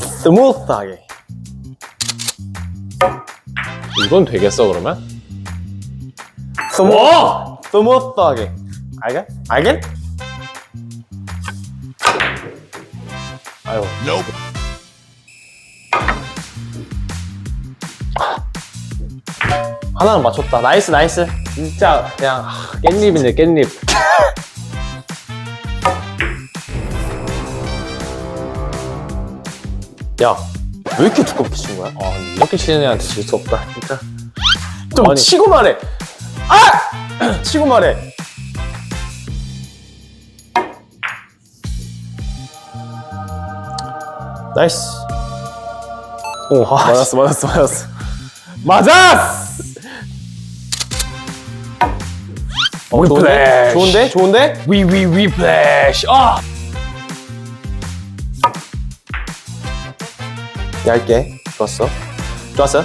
스무스하게. 이건 되겠어 그러면? 스무, 스무스하게. 알겠? 알겠? 아유. 하나는 맞췄다. 나이스, 나이스. 진짜 그냥 하, 깻잎이네 깻잎. 야, 왜 이렇게 두껍게 친 거야? 아 이렇게 치는 애한테 질 수 없다 진짜. 좀 아니. 치고 말해. 아! 치고 말해. 나이스. 오, 아, 맞았어 맞았어 맞았어. 맞았어. 어, 좋은데? 플래시. 좋은데? 좋은데? 위위 위 플래시. 아. 얇게. 좋았어. 좋았어.